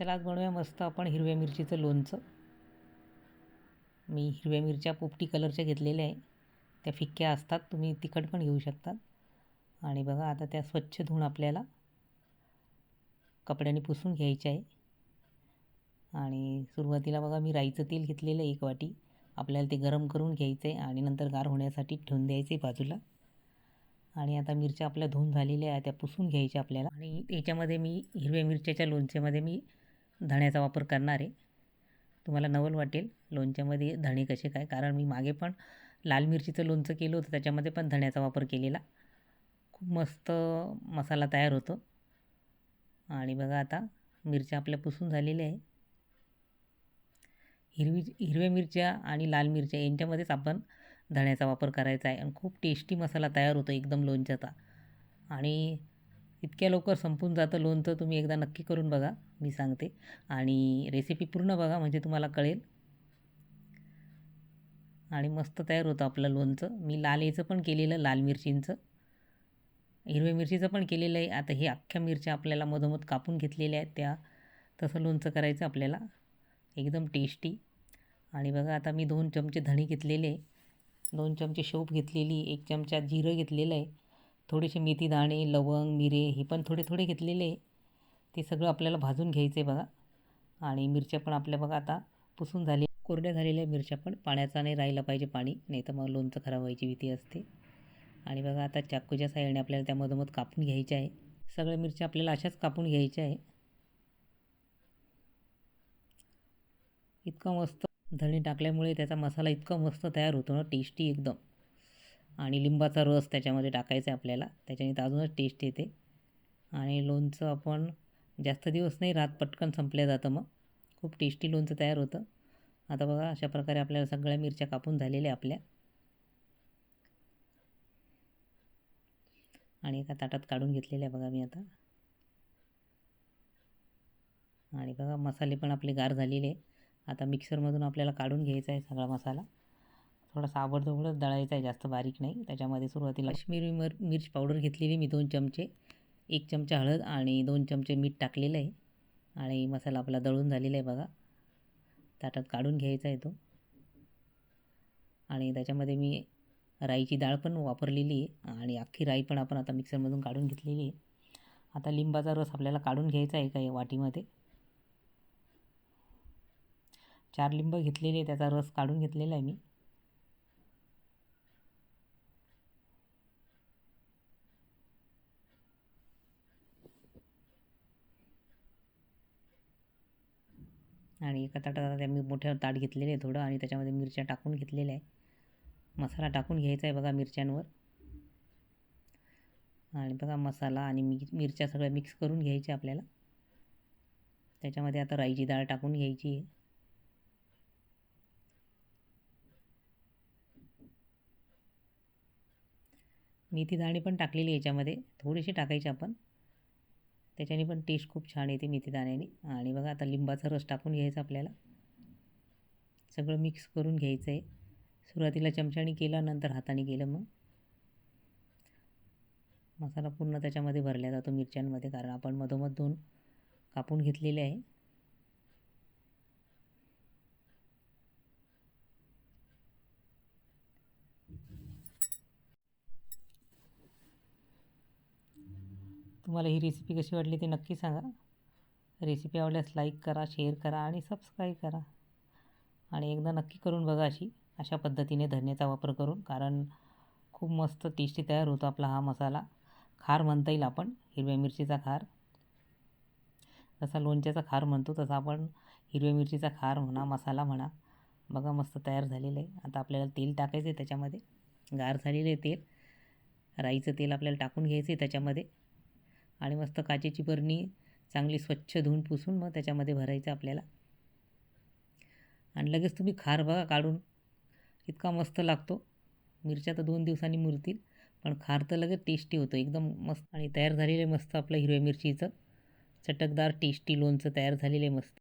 चला आज बनवूया मस्त आपण हिरव्या मिरचीचं लोणचं. मी हिरव्या मिरच्या पोपटी कलरच्या घेतलेल्या आहे. त्या फिक्क्या असतात तुम्ही तिखट पण घेऊ शकतात. आणि बघा आता त्या स्वच्छ धुवून आपल्याला कपड्याने पुसून घ्यायच्या आहे. आणि सुरुवातीला बघा मी राईचं तेल घेतलेलं आहे एक वाटी. आपल्याला ते गरम करून घ्यायचं आहे आणि नंतर गार होण्यासाठी ठेवून द्यायचं आहे बाजूला. आणि आता मिरच्या आपल्या धुवून झालेल्या आहे त्या पुसून घ्यायच्या आपल्याला. आणि याच्यामध्ये मी हिरव्या मिरच्याच्या लोणच्यामध्ये मी धण्याचा वापर करणार. आहे तुम्हाला नवल वाटेल लोणच्यामध्ये धणे कसे काय? कारण मी मागे पण लाल मिरचीचं लोणचं केलं होतं त्याच्यामध्ये पण धण्याचा वापर केलेला. खूप मस्त मसाला तयार होतो. आणि बघा आता मिरच्या आपल्या पुसून झालेल्या आहे हिरवी हिरव्या मिरच्या आणि लाल मिरच्या यांच्यामध्येच आपण धण्याचा वापर करायचा आहे. आणि खूप टेस्टी मसाला तयार होतो एकदम लोणच्याचा. आणि इतक्या लवकर संपून जातं लोणचं तुम्ही एकदा नक्की करून बघा मी सांगते. आणि रेसिपी पूर्ण बघा म्हणजे तुम्हाला कळेल. आणि मस्त तयार होतं आपलं लोणचं. मी लाल याचं पण केलेलं लाल मिरचींचं. हिरव्या मिरचीचं पण केलेलं आहे. आता हे अख्ख्या मिरच्या आपल्याला मधोमध कापून घेतलेल्या आहेत त्या. तसं लोणचं करायचं आपल्याला. एकदम टेस्टी आणि बघा आता मी दोन चमचे धणे घेतलेले दोन चमचे शोप घेतलेली एक चमचा जिरं घेतलेलं आहे. थोडेसे मेथी दाणे लवंग मिरे हे पण थोडे थोडे घेतलेले आहे. ते सगळं आपल्याला भाजून घ्यायचं आहे बघा. आणि मिरच्या पण आपल्या बघा आता पुसून झाले. कोरड्या झालेल्या मिरच्या पण पाण्याचा नाही राहिला पाहिजे पाणी नाही तर मग लोणचं खराब व्हायची भीती असते. आणि बघा आता चाकूच्या साह्याने आपल्याला त्या मधोमध कापून घ्यायच्या आहे. सगळ्या मिरच्या आपल्याला अशाच कापून घ्यायच्या आहे. इतकं मस्त धणे टाकल्यामुळे त्याचा मसाला इतका मस्त तयार होतो ना टेस्टी एकदम. आणि लिंबाचा रस त्याच्यामध्ये टाकायचा आहे आपल्याला. त्याच्याने तर अजूनच टेस्ट येते. आणि लोणचं आपण जास्त दिवस नाही राहत पटकन संपल्या जातं मग. खूप टेस्टी लोणचं तयार होतं. आता बघा अशा प्रकारे आपल्याला सगळ्या मिरच्या कापून झालेल्या आपल्या. आणि एका ताटात काढून घेतलेल्या बघा मी आता. आणि बघा मसाले पण आपले गार झालेले. आता मिक्सरमधून आपल्याला काढून घ्यायचा आहे सगळा मसाला. थोडासा आवडतोवडच दळायचा आहे जास्त बारीक नाही. त्याच्यामध्ये सुरुवातीला काश्मीरी मिर मिर्च पावडर घेतलेली मी दोन चमचे. एक चमचा हळद आणि दोन चमचे मीठ टाकलेलं आहे. आणि मसाला आपला दळून झालेला आहे बघा. ताटात काढून घ्यायचा आहे तो. आणि त्याच्यामध्ये मी राईची डाळ पण वापरलेली आहे. आणि अख्खी राई पण आपण आता मिक्सरमधून काढून घेतलेली आहे. आता लिंबाचा रस आपल्याला काढून घ्यायचा आहे का या वाटीमध्ये? चार लिंब घेतलेले त्याचा रस काढून घेतलेला आहे मी. आणि एका ताटात मी मोठ्या ताट घेतलेले आहे थोडं आणि त्याच्यामध्ये मिरच्या टाकून घेतलेल्या आहे. मसाला टाकून घ्यायचा आहे बघा मिरच्यांवर. आणि बघा मसाला आणि मी मिरच्या सगळ्या मिक्स करून घ्यायच्या आपल्याला. त्याच्यामध्ये आता राईची डाळ टाकून घ्यायची आहे. मेथी दाणे पण टाकलेली याच्यामध्ये. थोडीशी टाकायची आपण. त्याच्याने पण टेस्ट खूप छान येते मेथी दाण्याने. आणि बघा आता लिंबाचा रस टाकून घ्यायचा आपल्याला. सगळं मिक्स करून घ्यायचं आहे सुरुवातीला चमच्याने केलं नंतर हाताने केलं मग. मसाला पूर्ण त्याच्यामध्ये भरला जातो मिरच्यांमध्ये कारण आपण मधोमध दोन कापून घेतलेले आहे. तुम्हाला ही रेसिपी कशी वाटली ते नक्की सांगा. रेसिपी आवडल्यास लाईक करा शेअर करा आणि सबस्क्राईब करा. आणि एकदा नक्की करून बघा अशी अशा पद्धतीने धन्याचा वापर करून कारण खूप मस्त टेस्टी तयार होतो आपला हा मसाला. खार म्हणता येईल आपण हिरव्या मिरचीचा खार. जसा लोणच्याचा खार म्हणतो तसा आपण हिरव्या मिरचीचा खार म्हणा मसाला म्हणा. बघा मस्त तयार झालेलं आहे. आता आपल्याला तेल टाकायचं आहे त्याच्यामध्ये. गार झालेलं आहे तेल. राईचं तेल आपल्याला टाकून घ्यायचं आहे त्याच्यामध्ये. आणि मस्त काचेची बरणी चांगली स्वच्छ धुवून पुसून मग त्याच्यामध्ये भरायचं आपल्याला. आणि लगेच तुम्ही खार बघा काढून. इतका मस्त लागतो. मिरच्या तर दोन दिवसांनी मुरतील पण खार तर लगेच टेस्टी होतं. एकदम मस्त आणि तयार झालेलं आहे मस्त आपलं हिरव्या मिरचीचं. चटकदार टेस्टी लोणचं तयार झालेलं आहे मस्त.